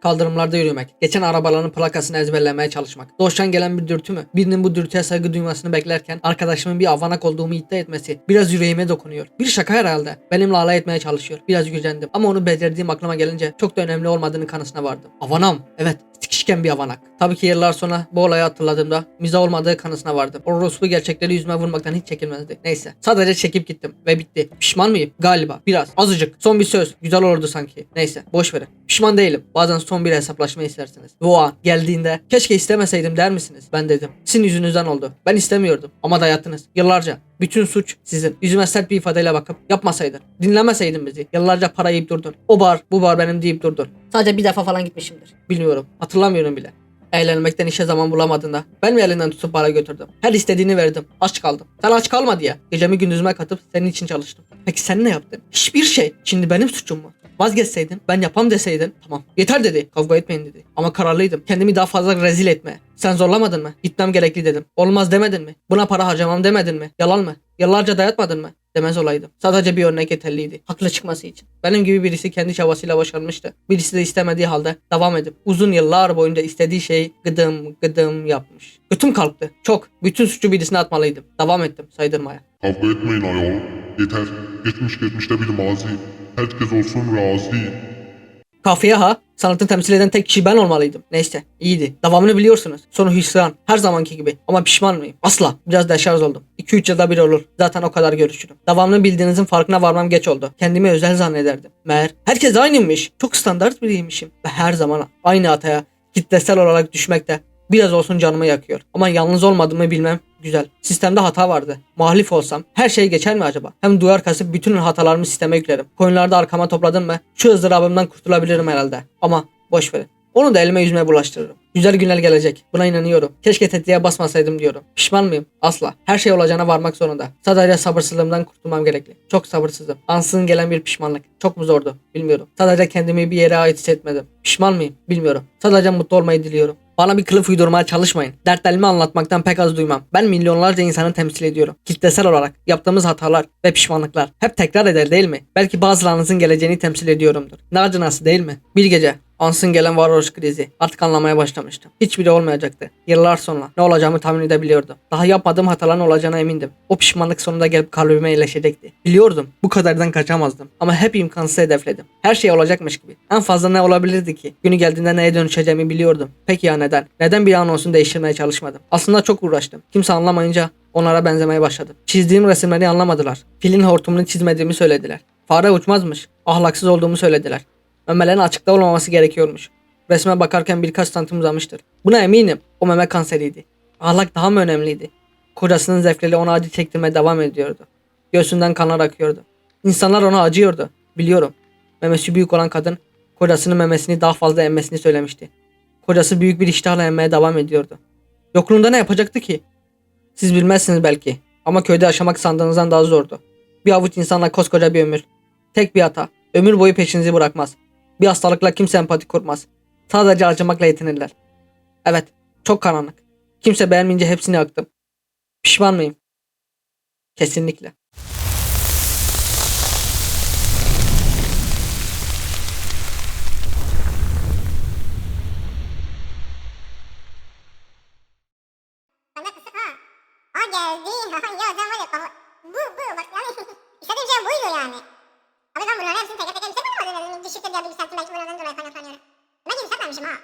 Kaldırımlarda yürümek, geçen arabaların plakasını ezberlemeye çalışmak. Doğuştan gelen bir dürtü mü? Birinin bu dürtüye saygı duymasını beklerken arkadaşımın bir avanak olduğumu iddia etmesi biraz yüreğime dokunuyor. Bir şaka herhalde. Benimle alay etmeye çalışıyor. Biraz gücendim. Ama onu becerdiğim aklıma gelince çok da önemli olmadığını kanısına vardım. Avanam. Evet. Sikişken bir avanak. Tabii ki yıllar sonra bu olayı hatırladığımda miza olmadığı kanısına vardım. Orospu gerçekleri yüzüme vurmaktan hiç çekinmezdi. Neyse. Sadece çekip gittim ve bitti. Pişman mıyım? Galiba. Biraz. Azıcık. Son bir söz. Güzel olurdu sanki. Neyse. Boş verin. Pişman değilim. Bazen son bir hesaplaşma istersiniz. Ve o an geldiğinde keşke istemeseydim der misiniz? Ben dedim. Sizin yüzünüzden oldu. Ben istemiyordum. Ama dayattınız. Yıllarca. Bütün suç sizin. Yüzüme sert bir ifadeyle bakıp yapmasaydın. Dinlemeseydin bizi. Yıllarca para yiyip durdun. O bar bu bar benim deyip durdun. Sadece bir defa falan gitmişimdir. Bilmiyorum. Hatırlamıyorum bile. Eğlenmekten işe zaman bulamadığında ben mi elinden tutup para götürdüm? Her istediğini verdim. Aç kaldım. Sen aç kalma diye. Gecemi gündüzüme katıp senin için çalıştım. Peki sen ne yaptın? Hiçbir şey. Şimdi benim suçum mu? Vazgeçseydin, ben yapam deseydin, tamam. Yeter dedi, kavga etmeyin dedi. Ama kararlıydım. Kendimi daha fazla rezil etme. Sen zorlamadın mı? Gitmem gerekli dedim. Olmaz demedin mi? Buna para harcamam demedin mi? Yalan mı? Yıllarca dayatmadın mı? Demez olaydım. Sadece bir örnek yeterliydi. Haklı çıkması için. Benim gibi birisi kendi çabasıyla başarmıştı. Birisi de istemediği halde devam edip uzun yıllar boyunca istediği şeyi gıdım gıdım yapmış. Götüm kalktı. Çok. Bütün suçu birisine atmalıydım. Devam ettim saydırmaya. Kavga etmeyin ayol. Yeter. Geçmiş geçmişte bir mazi. Herkes olsun razı. Kafiye ha. Sanatı temsil eden tek kişi ben olmalıydım. Neyse iyiydi. Devamını biliyorsunuz. Sonu hüsran. Her zamanki gibi. Ama pişman mıyım? Asla. Biraz deşarj oldum. 2-3 yılda bir olur. Zaten o kadar görüşürüm. Devamını bildiğinizin farkına varmam geç oldu. Kendimi özel zannederdim. Meğer herkes aynıymış. Çok standart biriymişim. Ve her zaman aynı hataya kitlesel olarak düşmek de biraz olsun canımı yakıyor. Ama yalnız olmadığımı bilmem güzel. Sistemde hata vardı. Muhalif olsam her şey geçer mi acaba? Hem duyar kasıp bütün hatalarımı sisteme yüklerim. Coinlarda arkama topladım mı şu ızdırabımdan kurtulabilirim herhalde. Ama boş verin. Onu da elime yüzüme bulaştırırım. Güzel günler gelecek. Buna inanıyorum. Keşke tetiğe basmasaydım diyorum. Pişman mıyım? Asla. Her şey olacağına varmak zorunda. Sadece sabırsızlığımdan kurtulmam gerekli. Çok sabırsızım. Ansızın gelen bir pişmanlık. Çok mu zordu? Bilmiyorum. Sadece kendimi bir yere ait hissetmedim. Pişman mıyım? Bilmiyorum. Sadece mutlu olmayı diliyorum. Bana bir kılıf uydurmaya çalışmayın. Dertlerimi anlatmaktan pek az duymam. Ben milyonlarca insanı temsil ediyorum. Kitlesel olarak yaptığımız hatalar ve pişmanlıklar hep tekrar eder değil mi? Belki bazılarınızın geleceğini temsil ediyorumdur. Ne değil mi? Bir gece Ansın gelen varoluş krizi. Artık anlamaya başlamıştım. Hiçbiri olmayacaktı. Yıllar sonra ne olacağımı tahmin edebiliyordum. Daha yapmadığım hataların olacağına emindim. O pişmanlık sonunda gelip kalbime iyileşecekti. Biliyordum. Bu kadardan kaçamazdım. Ama hep imkansız hedefledim. Her şey olacakmış gibi. En fazla ne olabilirdi ki? Günü geldiğinde neye dönüşeceğimi biliyordum. Peki ya neden? Neden bir an olsun değiştirmeye çalışmadım? Aslında çok uğraştım. Kimse anlamayınca onlara benzemeye başladım. Çizdiğim resimleri anlamadılar. Filin hortumunu çizmediğimi söylediler. Fare uçmazmış. Ahlaksız olduğumu söylediler. Memelerin açıkta olmaması gerekiyormuş. Resme bakarken birkaç santim uzamıştır. Buna eminim. O meme kanseriydi. Ahlak daha mı önemliydi? Kocasının zevkleri ona acı çektirmeye devam ediyordu. Göğsünden kanlar akıyordu. İnsanlar ona acıyordu. Biliyorum. Memesi büyük olan kadın kocasının memesini daha fazla emmesini söylemişti. Kocası büyük bir iştahla emmeye devam ediyordu. Yokluğunda ne yapacaktı ki? Siz bilmezsiniz belki. Ama köyde yaşamak sandığınızdan daha zordu. Bir avuç insanla koskoca bir ömür. Tek bir hata. Ömür boyu peşinizi bırakmaz. Bir hastalıkla kimse empati kurmaz. Sadece acımakla yetinirler. Evet, çok karanlık. Kimse beğenmeyince hepsini yaktım. Pişman mıyım? Kesinlikle. Bana kısık ha. Ha geldi. Ha ya sen var ya kafa... Bu bu bak yani istediğim şey buydu yani. Abi ben bunların hepsini teker teker hissetmedim az önce. Düşükte diye bir santim belki bunlardan dolayı kaynaklanıyorum. Ben gibi hissetmemişim ha.